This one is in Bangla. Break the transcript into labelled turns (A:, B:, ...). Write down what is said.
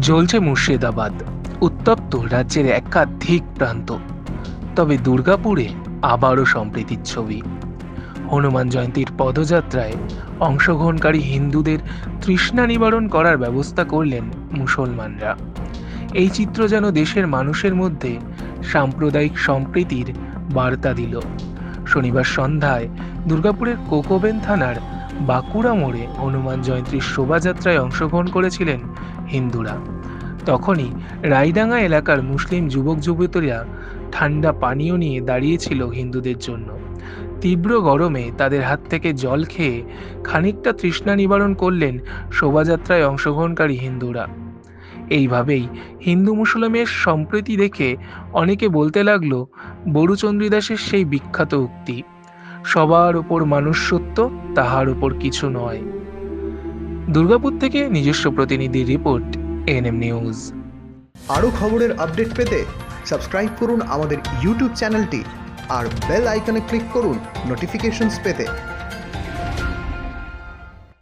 A: জ্বলছে মুর্শিদাবাদ, উত্তপ্ত রাজ্যের একাধিক প্রান্ত। তবে দুর্গাপুরে আবারও সম্প্রীতির ছবি। হনুমান জয়ন্তীর পদযাত্রায় অংশগ্রহণকারী হিন্দুদের তৃষ্ণা নিবারণ করার ব্যবস্থা করলেন মুসলমানরা। এই চিত্র যেন দেশের মানুষের মধ্যে সাম্প্রদায়িক সম্প্রীতির বার্তা দিল। শনিবার সন্ধ্যায় দুর্গাপুরের কোকোবেন থানার বাঁকুড়া মোড়ে হনুমান জয়ন্তীর শোভাযাত্রায় অংশগ্রহণ করেছিলেন হিন্দুরা। তখনই রায়ডাঙ্গা এলাকার মুসলিম যুবক যুবতীরা ঠান্ডা পানীয় নিয়ে দাঁড়িয়েছিল হিন্দুদের জন্য। তীব্র গরমে তাদের হাত থেকে জল খেয়ে খানিকটা তৃষ্ণা নিবারণ করলেন শোভাযাত্রায় অংশগ্রহণকারী হিন্দুরা। এইভাবেই হিন্দু মুসলিমের সম্প্রীতি দেখে অনেকে বলতে লাগল বড়ুচন্দ্রীদাসের সেই বিখ্যাত উক্তি। সবার উপর মানুষ সত্য তাহার উপর কিছু নয়। দুর্গাপুর থেকে নিজস্ব প্রতিনিধির রিপোর্ট, এনএম নিউজ।
B: আরও খবরের আপডেট পেতে সাবস্ক্রাইব করুন আমাদের ইউটিউব চ্যানেলটি আর বেল আইকনে ক্লিক করুন নোটিফিকেশনস পেতে।